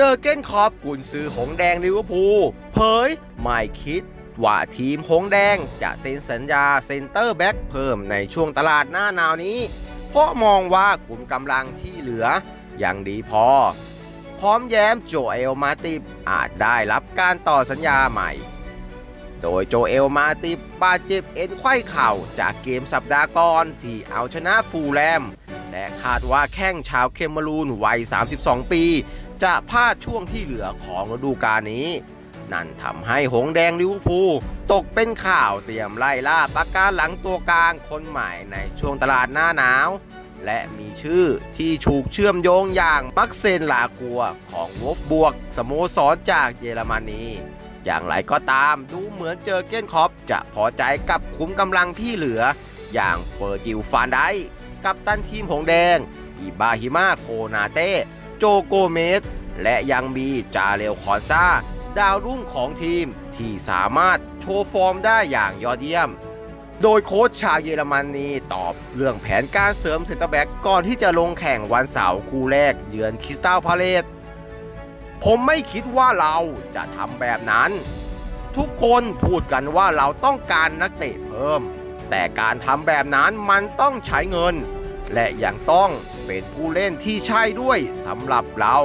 เจอเก้นคอปกุนซือหงแดงลิเวอร์พูลเผยไม่คิดว่าทีมหงแดงจะเซ็นสัญญาเซนเตอร์แบ็กเพิ่มในช่วงตลาดหน้าหนาวนี้ เพราะมองว่ากลุ่มกำลังที่เหลือยังดีพอ พร้อมแย้มโจเอลมาติบอาจได้รับการต่อสัญญาใหม่ โดยโจเอลมาติบบาดเจ็บเอ็นไข้เข่าจากเกมสัปดาห์ก่อนที่เอาชนะฟูลแลม และคาดว่าแข้งชาวเคมรูนวัย 32 ปี จะพลาดช่วงที่เหลือของฤดูกาลนี้ นั่นทำให้หงแดงลิเวอร์พูลตกเป็นข่าวเตรียมไล่ล่าปากกาหลังตัวกลางคนใหม่ในช่วงตลาดหน้าหนาว และมีชื่อที่ถูกเชื่อมโยงอย่างมักเซนลาคัวของวอฟบวกสโมสรจากเยอรมนีอย่างไรก็ตามดูเหมือนเจอเก้นคอปจะพอใจกับคุ้มกำลังที่เหลืออย่างเฟอร์จิลฟานได กับตันทีมหงแดง อิบาฮิมาโคนาเต้ โจโกเมส และยังมีจาเรลคอนซาดาวรุ่งของทีมที่สามารถโชว์ฟอร์มได้อย่างยอดเยี่ยม โดยโค้ชชาวเยอรมนีตอบเรื่องแผนการเสริมเซนเตอร์แบ็กก่อนที่จะลงแข่งวันเสาร์คู่แรกเยือนคริสตัลพาเลตผมไม่คิดว่าเราจะทำแบบนั้น ทุกคนพูดกันว่าเราต้องการนักเตะเพิ่ม แต่การทำแบบนั้นมันต้องใช้เงิน และยังต้องเป็นผู้เล่นที่ใช่ด้วยสำหรับเรา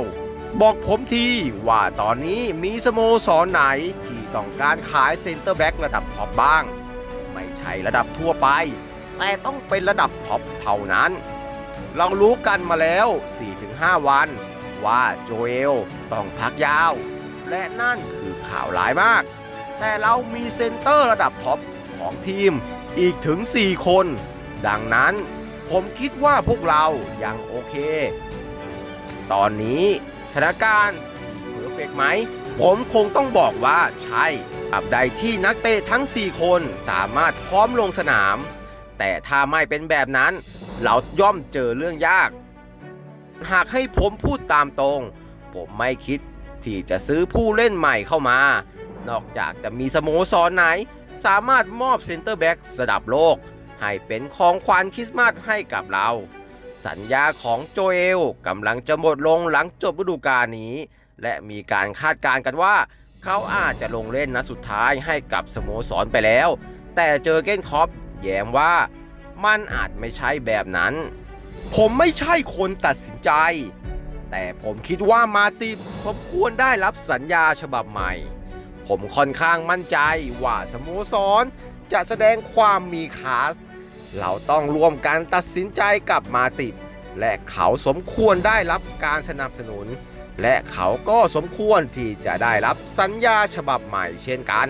บอกผมทีว่าตอนนี้มีสโมสรไหนที่ต้องการขายเซนเตอร์แบ็กระดับท็อปบ้าง ไม่ใช่ระดับทั่วไป แต่ต้องเป็นระดับท็อปเท่านั้น เรารู้กันมาแล้ว 4-5 วัน ว่าโจเอลต้องพักยาว และนั่นคือข่าวร้ายมาก แต่เรามีเซนเตอร์ระดับท็อปของทีม อีกถึง 4 คน ดังนั้นผมคิดว่าพวกเรายังโอเค ตอนนี้สถานการณ์ที่เพอร์เฟกไหม ผมคงต้องบอกว่าใช่อับใดที่นักเตะทั้ง 4 คนสามารถพร้อมลงสนาม แต่ถ้าไม่เป็นแบบนั้น เราย่อมเจอเรื่องยาก หากให้ผมพูดตามตรง ผมไม่คิดที่จะซื้อผู้เล่นใหม่เข้ามา นอกจากจะมีสโมสรไหน สามารถมอบเซ็นเตอร์แบ็กระดับโลก ให้เป็นของขวัญคริสต์มาสให้กับเรา สัญญาของโจเอลกำลังจะหมดลงหลังจบฤดูกาลนี้ และมีการคาดการณ์กันว่า เขาอาจจะลงเล่นนัดสุดท้ายให้กับสโมสรไปแล้ว แต่เจอเก้นคอปแย้มว่ามันอาจไม่ใช่แบบนั้น ผมไม่ใช่คนตัดสินใจ แต่ผมคิดว่ามาติบสมควรได้รับสัญญาฉบับใหม่ ผมค่อนข้างมั่นใจว่าสโมสร จะแสดงความมีคาส เราต้องร่วมกันตัดสินใจกับมาติบและเขาสมควรได้รับการสนับสนุน และเขาก็สมควรที่จะได้รับสัญญาฉบับใหม่เช่นกัน